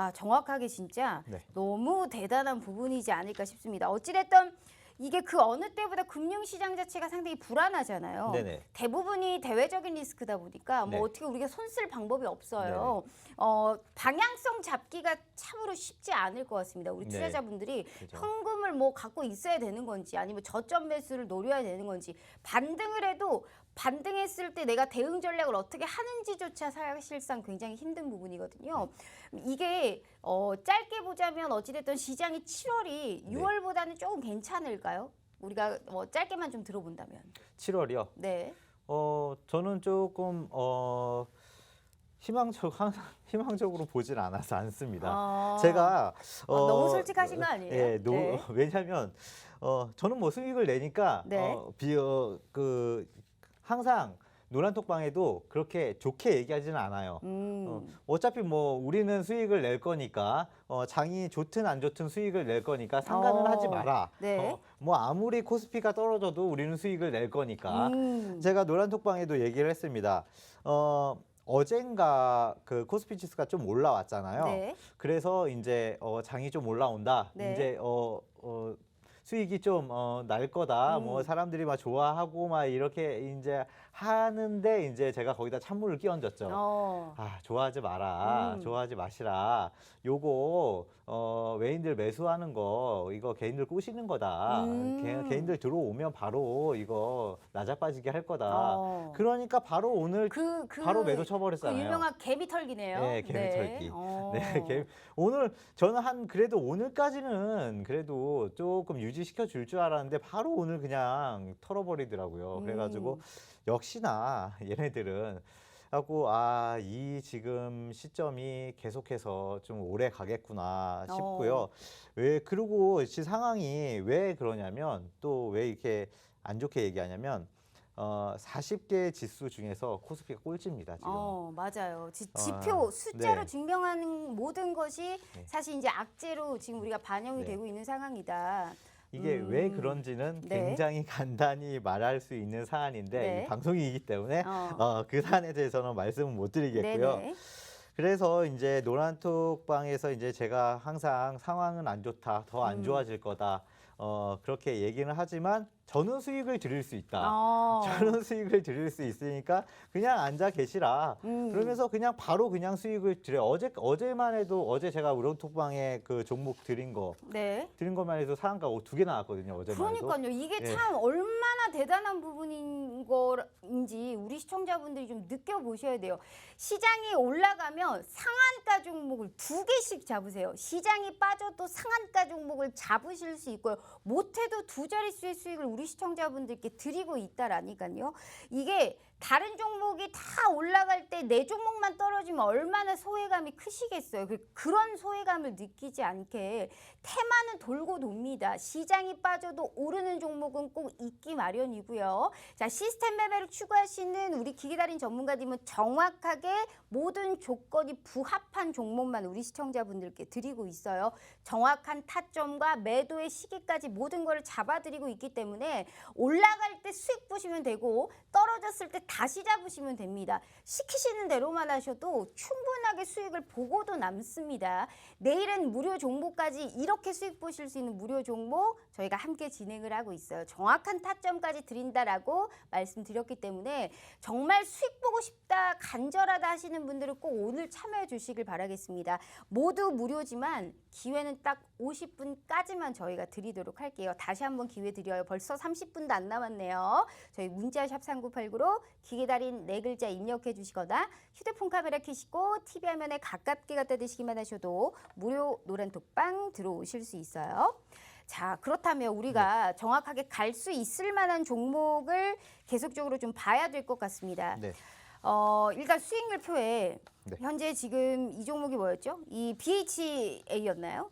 아, 정확하게 진짜 네. 너무 대단한 부분이지 않을까 싶습니다. 어찌됐든 이게 그 어느 때보다 금융시장 자체가 상당히 불안하잖아요. 네네. 대부분이 대외적인 리스크다 보니까 뭐 네. 어떻게 우리가 손 쓸 방법이 없어요. 어, 방향성 잡기가 참으로 쉽지 않을 것 같습니다. 우리 네. 투자자분들이 그죠. 현금을 뭐 갖고 있어야 되는 건지 아니면 저점 매수를 노려야 되는 건지 반등을 해도 반등했을 때 내가 대응 전략을 어떻게 하는지조차 사실상 굉장히 힘든 부분이거든요. 이게 어, 짧게 보자면 어찌됐든 시장이 7월이 네. 6월보다는 조금 괜찮을까요? 우리가 뭐 짧게만 좀 들어본다면. 7월이요. 네. 어 저는 조금 어 희망적 항상 희망적으로 보질 않아서 않습니다. 아, 제가 아, 너무 솔직하신 거 아니에요? 예, 노, 네. 왜냐하면 어 저는 뭐 수익을 내니까 네. 어, 비어 그 항상 노란톡방에도 그렇게 좋게 얘기하지는 않아요. 음. 어, 어차피 뭐 우리는 수익을 낼 거니까 어, 장이 좋든 안 좋든 수익을 낼 거니까 상관은 어, 하지 마라. 네. 어, 뭐 아무리 코스피가 떨어져도 우리는 수익을 낼 거니까 음. 제가 노란톡방에도 얘기를 했습니다. 어, 어젠가 그 코스피 지수가 좀 올라왔잖아요. 네. 그래서 이제 어, 장이 좀 올라온다. 네. 이제 어, 어, 수익이 좀 어, 날 거다. 음. 뭐 사람들이 막 좋아하고 막 이렇게 이제 하는데 이제 제가 거기다 찬물을 끼얹었죠. 어. 아, 좋아하지 마라. 음. 좋아하지 마시라. 요거 어, 외인들 매수하는 거 이거 개인들 꼬시는 거다. 음. 개, 개인들 들어오면 바로 이거 나자빠지게 할 거다. 어. 그러니까 바로 오늘 그, 그, 바로 매도 그 쳐버렸잖아요. 유명한 개미털기네요. 네, 개미털기. 어. 네, 개- 오늘 저는 한 그래도 오늘까지는 그래도 조금 유지 시켜 줄 줄 알았는데 바로 오늘 그냥 털어버리더라고요. 그래가지고 음. 역시나 얘네들은 하고 아 이 지금 시점이 계속해서 좀 오래 가겠구나 싶고요. 어. 왜 그리고 이 상황이 왜 그러냐면 또 왜 이렇게 안 좋게 얘기하냐면 어 40개 지수 중에서 코스피가 꼴찌입니다 지금. 어, 맞아요. 지, 아, 지표, 숫자로 네. 증명하는 모든 것이 네. 사실 이제 악재로 지금 우리가 반영이 네. 되고 있는 상황이다. 이게 음. 왜 그런지는 네. 굉장히 간단히 말할 수 있는 사안인데 네. 이 방송이기 때문에 어. 어, 그 사안에 대해서는 말씀은 못 드리겠고요. 네네. 그래서 이제 노란톡방에서 이제 제가 항상 상황은 안 좋다, 더안 음. 좋아질 거다, 어, 그렇게 얘기는 하지만 저는 수익을 드릴 수 있다. 어. 저는 수익을 드릴 수 있으니까 그냥 앉아 계시라. 음. 그러면서 그냥 바로 그냥 수익을 드려. 어제 어제만 해도 어제 제가 우렁톡방에 그 종목 드린 거 네. 드린 것만 해도 상한가 두 개 나왔거든요. 어제만 해도. 그러니까요. 이게 예. 참 얼마나 대단한 부분인 거인지 우리 시청자분들이 좀 느껴보셔야 돼요. 시장이 올라가면 상한가 종목을 두 개씩 잡으세요. 시장이 빠져도 상한가 종목을 잡으실 수 있고요. 못해도 두 자릿수의 수익을 우리 시청자분들께 드리고 있다라니까요. 이게 다른 종목이 다 올라갈 때 내 종목만 떨어지면 얼마나 소외감이 크시겠어요. 그- 그런 소외감을 느끼지 않게 테마는 돌고 돕니다. 시장이 빠져도 오르는 종목은 꼭 있기 마련이고요. 자, 시스템 매매를 추구하시는 우리 기계달인 전문가님은 정확하게 모든 조건이 부합한 종목만 우리 시청자분들께 드리고 있어요. 정확한 타점과 매도의 시기까지 모든 거를 잡아드리고 있기 때문에 올라갈 때 수익 보시면 되고 떨어졌을 때 다시 잡으시면 됩니다. 시키시는 대로만 하셔도 충분하게 수익을 보고도 남습니다. 내일은 무료 종목까지 이렇게 수익 보실 수 있는 무료 종목 저희가 함께 진행을 하고 있어요. 정확한 타점까지 드린다라고 말씀드렸기 때문에 정말 수익 보고 싶다, 간절하다 하시는 분들은 꼭 오늘 참여해 주시길 바라겠습니다. 모두 무료지만 기회는 딱 50분까지만 저희가 드리도록 할게요. 다시 한번 기회 드려요. 벌써 30분도 안 남았네요. 저희 문자샵 3989로 기계 달인 네 글자 입력해 주시거나 휴대폰 카메라 켜시고 TV 화면에 가깝게 갖다 대시기만 하셔도 무료 노란톡방 들어오실 수 있어요. 자, 그렇다면 우리가 정확하게 갈 수 있을 만한 종목을 계속적으로 좀 봐야 될 것 같습니다. 네. 어, 일단 수익률표에 네. 현재 지금 이 종목이 뭐였죠? 이 BHA였나요?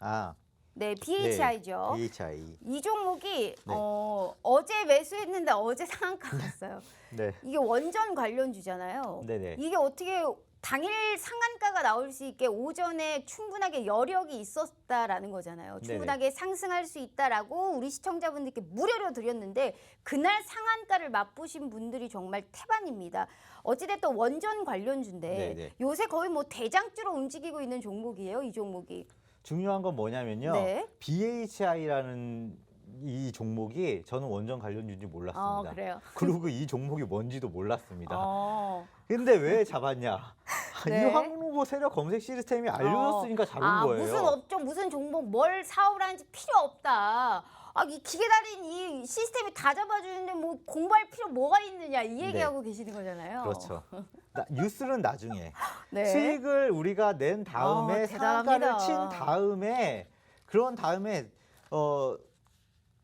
아, 네, BHI죠. 네, BHI. 이 종목이 네. 어, 어제 매수했는데 어제 상한가 갔어요. 네. 이게 원전 관련주잖아요. 네네. 이게 어떻게 당일 상한가가 나올 수 있게 오전에 충분하게 여력이 있었다라는 거잖아요. 충분하게 상승할 수 있다라고 우리 시청자분들께 무료로 드렸는데 그날 상한가를 맛보신 분들이 정말 태반입니다. 어찌됐든 원전 관련주인데 네네. 요새 거의 뭐 대장주로 움직이고 있는 종목이에요. 이 종목이. 중요한 건 뭐냐면요. 네. BHI라는 이 종목이 저는 원전 관련주인지 어, 몰랐습니다. 그래요. 그리고 이 종목이 뭔지도 몰랐습니다. 어. 근데 왜 잡았냐? 네. 이 황후보 세력 검색 시스템이 알려줬으니까 잡은 아, 거예요. 무슨 업종, 무슨 종목, 뭘 사업을 하는지 필요 없다. 아, 이 기계달인 이 시스템이 다 잡아주는데 뭐 공부할 필요 뭐가 있느냐 이 얘기하고 계시는 거잖아요. 네. 그렇죠. 나- 뉴스는 나중에 네. 수익을 우리가 낸 다음에 아, 상한가를 대단합니다. 친 다음에 그런 다음에 어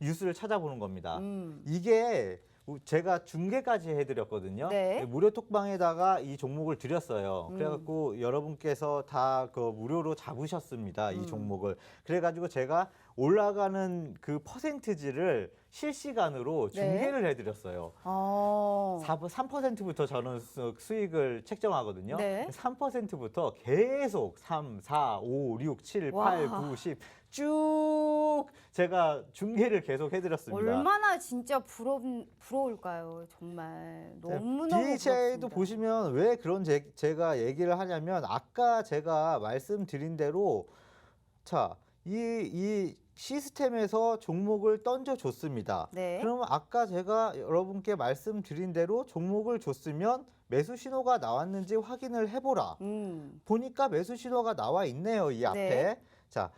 뉴스를 찾아보는 겁니다. 음. 이게 우- 제가 중계까지 해드렸거든요. 네. 무료 톡방에다가 이 종목을 드렸어요. 음. 그래갖고 여러분께서 다 그 무료로 잡으셨습니다. 음. 이 종목을. 그래가지고 제가 올라가는 그 퍼센트지를 실시간으로 네. 중계를 해드렸어요. 어. 4, 3%부터 저는 수- 수익을 책정하거든요. 네. 3%부터 계속 3, 4, 5, 6, 7, 와. 8, 9, 10 쭉 제가 중계를 계속 해드렸습니다. 얼마나 진짜 부러 부러울까요? 정말 너무 너무 BHI도 보시면 왜 그런 제, 제가 얘기를 하냐면 아까 제가 말씀드린 대로 자, 이, 이 시스템에서 종목을 던져줬습니다. 네. 그러면 아까 제가 여러분께 말씀드린 대로 종목을 줬으면 매수 신호가 나왔는지 확인을 해보라. 음. 보니까 매수 신호가 나와 있네요. 이 앞에. 네. 자,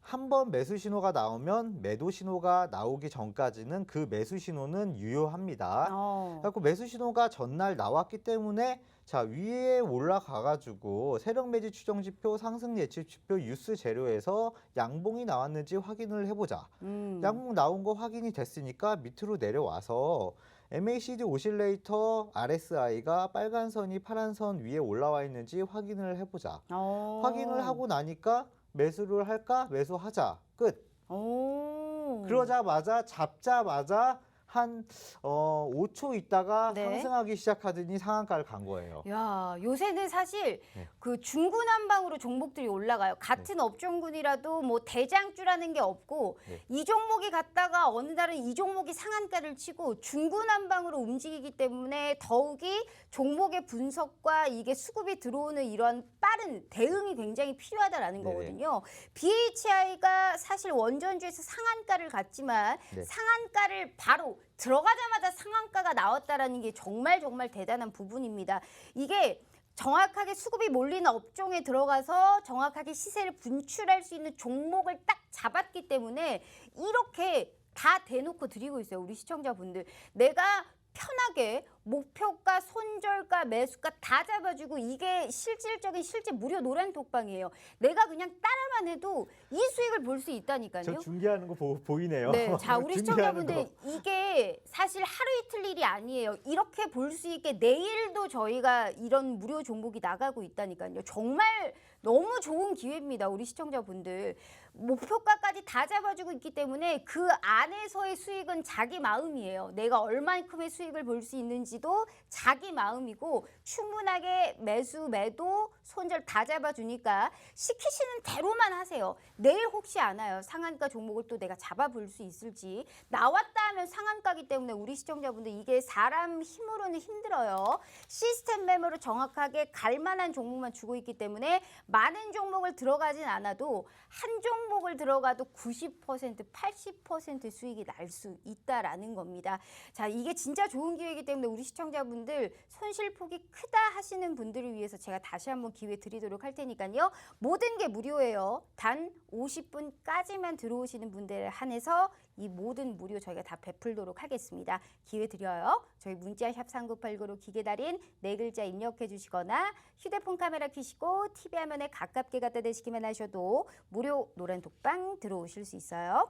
한 번 매수 신호가 나오면 매도 신호가 나오기 전까지는 그 매수 신호는 유효합니다. 어. 그래서 매수 신호가 전날 나왔기 때문에 자 위에 올라가 가지고 세력 매지 추정 지표, 상승 예측 지표, 뉴스 재료에서 양봉이 나왔는지 확인을 해보자. 음. 양봉 나온 거 확인이 됐으니까 밑으로 내려와서 MACD 오실레이터 RSI가 빨간 선이 파란 선 위에 올라와 있는지 확인을 해보자. 어. 확인을 하고 나니까 매수를 할까? 매수하자. 끝. 오. 그러자마자 잡자마자 한 어, 5초 있다가 네. 상승하기 시작하더니 상한가를 간 거예요. 야, 요새는 사실 네. 그 중구난방으로 종목들이 올라가요. 같은 업종군이라도 뭐 대장주라는 게 없고 네. 이 종목이 갔다가 어느 날은 이 종목이 상한가를 치고 중구난방으로 움직이기 때문에 더욱이 종목의 분석과 이게 수급이 들어오는 이런 빠른 대응이 굉장히 필요하다라는 네네. 거거든요. BHI가 사실 원전주에서 상한가를 갔지만 네. 상한가를 바로 들어가자마자 상한가가 나왔다라는 게 정말 정말 대단한 부분입니다. 이게 정확하게 수급이 몰리는 업종에 들어가서 정확하게 시세를 분출할 수 있는 종목을 딱 잡았기 때문에 이렇게 다 대놓고 드리고 있어요. 우리 시청자분들. 내가 편하게 목표가, 손절가, 매수가 다 잡아주고 이게 실질적인 실제 무료 노란 독방이에요. 내가 그냥 따라만 해도 이 수익을 볼 수 있다니까요. 저 중계하는 거 보, 보이네요. 네, 자 우리 시청자분들 거. 이게 사실 하루 이틀 일이 아니에요. 이렇게 볼 수 있게 내일도 저희가 이런 무료 종목이 나가고 있다니까요. 정말 너무 좋은 기회입니다, 우리 시청자분들. 목표가까지 다 잡아주고 있기 때문에 그 안에서의 수익은 자기 마음이에요. 내가 얼만큼의 수익을 볼 수 있는지도 자기 마음이고 충분하게 매수, 매도, 손절 다 잡아주니까 시키시는 대로만 하세요. 내일 혹시 안 와요. 상한가 종목을 또 내가 잡아볼 수 있을지. 나왔다 하면 상한가기 때문에 우리 시청자분들 이게 사람 힘으로는 힘들어요. 시스템 매매로 정확하게 갈 만한 종목만 주고 있기 때문에 많은 종목을 들어가진 않아도 한 종목을 들어가도 90% 80% 수익이 날 수 있다라는 겁니다. 자, 이게 진짜 좋은 기회이기 때문에 우리 시청자분들 손실폭이 크다 하시는 분들을 위해서 제가 다시 한번 기회 드리도록 할 테니까요. 모든 게 무료예요. 단 50분까지만 들어오시는 분들에 한해서 이 모든 무료 저희가 다 베풀도록 하겠습니다. 기회 드려요. 저희 문자 샵 3989로 기계달인 네 글자 입력해 주시거나 휴대폰 카메라 켜시고 TV 화면에 가깝게 갖다 대시기만 하셔도 무료 노란 독방 들어오실 수 있어요.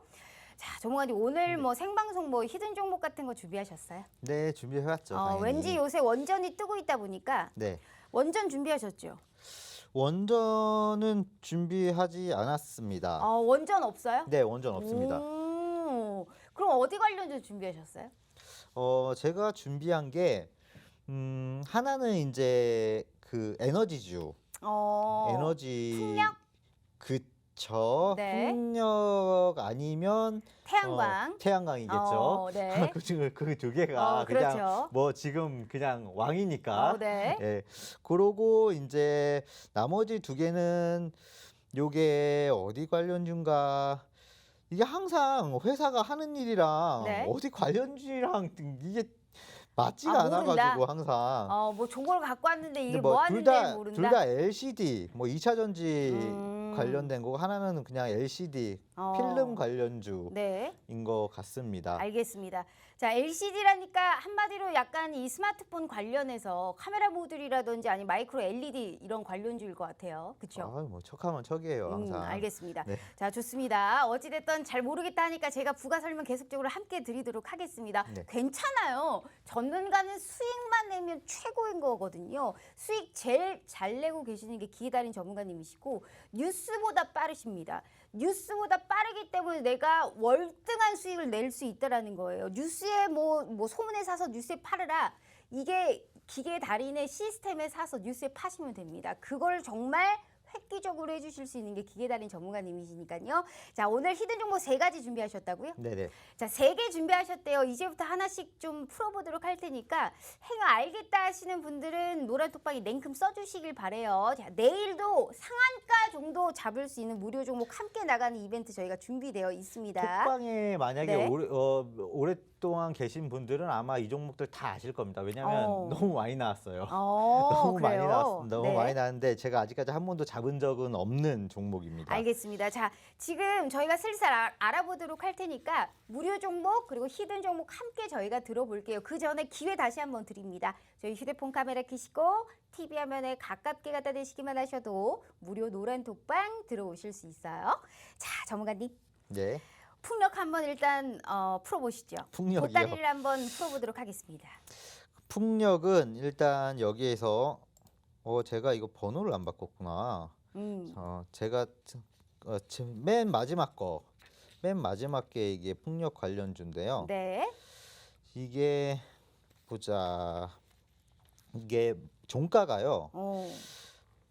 자, 정모관님 오늘 뭐 생방송 뭐 히든 종목 같은 거 준비하셨어요? 네, 준비해왔죠. 어, 당연히. 왠지 요새 원전이 뜨고 있다 보니까 네. 원전 준비하셨죠? 원전은 준비하지 않았습니다. 어, 원전 없어요? 네, 원전 없습니다. 오, 그럼 어디 관련해서 준비하셨어요? 어, 제가 준비한 게 음, 하나는 이제 그 에너지주 어. 에너지 풍력? 그쵸 네. 풍력 아니면 태양광. 어, 태양광이겠죠. 어, 네. 그두 개가 어, 그냥 그렇죠. 뭐 지금 그냥 왕이니까. 어, 네. 예. 그러고 이제 나머지 두 개는 요게 어디 관련주인가 이게 항상 회사가 하는 일이랑 네. 어디 관련주랑 이게 맞지가 아, 않아 모른다. 가지고 항상 어, 뭐 종고를 갖고 왔는데 이게 근데 뭐, 뭐 둘 하는지 다 모른다. 둘 다 LCD 뭐 2차 전지 음. 관련된 거고 하나는 그냥 LCD 어. 필름 관련주인 네. 것 같습니다. 알겠습니다. 자, LCD라니까 한마디로 약간 이 스마트폰 관련해서 카메라 모듈이라든지 아니 마이크로 LED 이런 관련주일 것 같아요. 그렇죠? 아, 뭐 척하면 척이에요, 음, 항상. 알겠습니다. 네. 자, 좋습니다. 어찌됐든 잘 모르겠다 하니까 제가 부가 설명 계속적으로 함께 드리도록 하겠습니다. 네. 괜찮아요. 전문가는 수익만 내면 최고인 거거든요. 수익 제일 잘 내고 계시는 게 기회달인 전문가님이시고 뉴스보다 빠르십니다. 뉴스보다 빠르기 때문에 내가 월등한 수익을 낼 수 있다라는 거예요. 뉴스에 뭐, 뭐 소문에 사서 뉴스에 팔으라. 이게 기계 달인의 시스템에 사서 뉴스에 파시면 됩니다. 그걸 정말 획기적으로 해주실 수 있는 게 기계 달인 전문가님이시니까요. 자, 오늘 히든 정보 세 가지 준비하셨다고요? 네네. 자, 세 개 준비하셨대요. 이제부터 하나씩 좀 풀어보도록 할 테니까 행여 알겠다 하시는 분들은 노란 톡방에 냉큼 써주시길 바래요. 자, 내일도 상한가 정도 잡을 수 있는 무료 종목 함께 나가는 이벤트 저희가 준비되어 있습니다. 톡방에 만약에 네. 오래, 어, 오랫 동안 계신 분들은 아마 이 종목들 다 아실 겁니다. 왜냐하면 어. 너무 많이 나왔어요. 어, 너무 많이 그래요? 나왔습니다. 너무 네. 많이 나왔는데 제가 아직까지 한 번도 잡은 적은 없는 종목입니다. 알겠습니다. 자, 지금 저희가 슬슬 아- 알아보도록 할 테니까 무료 종목 그리고 히든 종목 함께 저희가 들어볼게요. 그 전에 기회 다시 한번 드립니다. 저희 휴대폰 카메라 켜시고 TV 화면에 가깝게 갖다 대시기만 하셔도 무료 노란 톡방 들어오실 수 있어요. 자, 전문가님 네, 풍력 한번 일단 어, 풀어보시죠. 풍력이요. 보따리를 한번 풀어보도록 하겠습니다. 풍력은 일단 여기에서 어 제가 이거 번호를 안 바꿨구나. 음, 어 제가 어, 맨 마지막 거. 맨 마지막 게 이게 풍력 관련주인데요. 네. 이게 보자. 이게 종가가요. 어.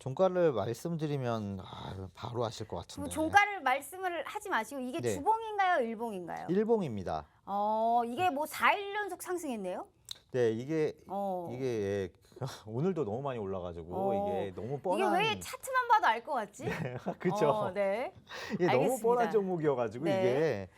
종가를 말씀드리면 아, 바로 아실 것그 같은데. 종가를 말씀을 하지 마시고 이게 네. 주봉인가요, 일봉인가요? 일봉입니다. 어, 이게 뭐 4일 연속 상승했네요. 네, 이게 어. 이게 예, 오늘도 너무 많이 올라가지고 어. 이게 너무 이게 뻔한 왜 차트만 봐도 알 것 같지? 그죠? 어, 네. 이게 너무 알겠습니다. 뻔한 종목이어가지고 네. 이게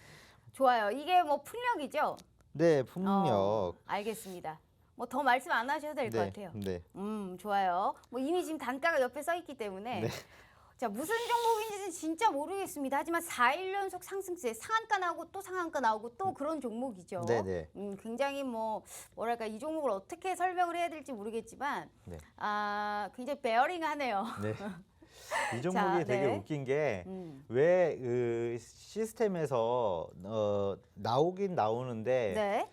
좋아요. 이게 뭐 풍력이죠? 네 풍력 어, 알겠습니다. 뭐 더 말씀 안 하셔도 될 것 네, 같아요. 네. 음, 좋아요. 뭐 이미 지금 단가가 옆에 써 있기 때문에 네. 자, 무슨 종목인지는 진짜 모르겠습니다. 하지만 4일 연속 상승세 상한가 나오고 또 상한가 나오고 또 그런 종목이죠. 네, 네. 음, 굉장히 뭐 뭐랄까 이 종목을 어떻게 설명을 해야 될지 모르겠지만 네. 아, 굉장히 베어링 하네요. 네. 이 종목이 되게 네. 웃긴 게 음. 왜 그 시스템에서 어, 나오긴 나오는데 네.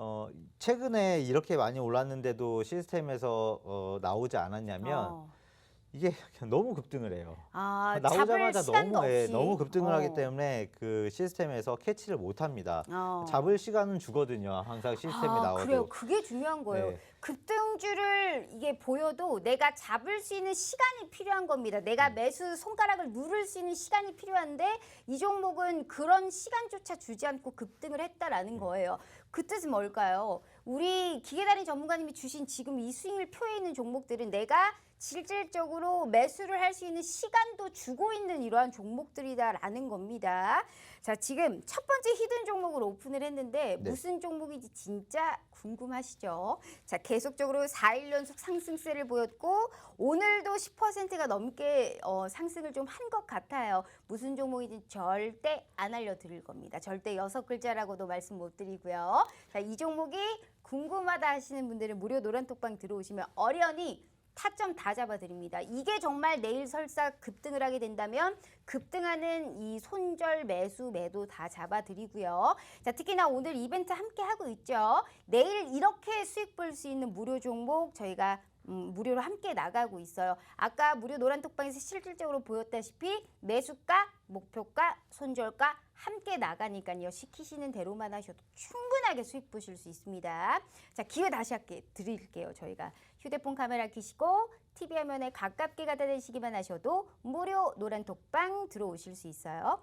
어, 최근에 이렇게 많이 올랐는데도 시스템에서 어, 나오지 않았냐면 어. 이게 너무 급등을 해요. 아, 나오자마자 너무 예. 너무 급등을 어. 하기 때문에 그 시스템에서 캐치를 못 합니다. 어. 잡을 시간은 주거든요. 항상 시스템이 아, 나와도. 그래요. 그게 중요한 거예요. 네. 급등주를 이게 보여도 내가 잡을 수 있는 시간이 필요한 겁니다. 음. 내가 매수 손가락을 누를 수 있는 시간이 필요한데 이 종목은 그런 시간조차 주지 않고 급등을 했다라는 음. 거예요. 그 뜻은 뭘까요? 우리 기계달인 전문가님이 주신 지금 이 스윙을 표해 있는 종목들은 내가 실질적으로 매수를 할 수 있는 시간도 주고 있는 이러한 종목들이다라는 겁니다. 자, 지금 첫 번째 히든 종목을 오픈을 했는데 네. 무슨 종목인지 진짜 궁금하시죠? 자, 계속적으로 4일 연속 상승세를 보였고 오늘도 10%가 넘게 어, 상승을 좀 한 것 같아요. 무슨 종목인지 절대 안 알려드릴 겁니다. 절대 여섯 글자라고도 말씀 못 드리고요. 자, 이 종목이 궁금하다 하시는 분들은 무료 노란톡방 들어오시면 어련히 타점 다 잡아드립니다. 이게 정말 내일 설사 급등을 하게 된다면 급등하는 이 손절 매수 매도 다 잡아드리고요. 자 특히나 오늘 이벤트 함께 하고 있죠. 내일 이렇게 수익 볼 수 있는 무료 종목 저희가 음, 무료로 함께 나가고 있어요. 아까 무료 노란톡방에서 실질적으로 보였다시피 매수가, 목표가, 손절가 함께 나가니까요. 시키시는 대로만 하셔도 충분하게 수익 보실 수 있습니다. 자, 기회 다시 할게 드릴게요. 저희가 휴대폰 카메라 켜시고 TV 화면에 가깝게 갖다 대시기만 하셔도 무료 노란톡방 들어오실 수 있어요.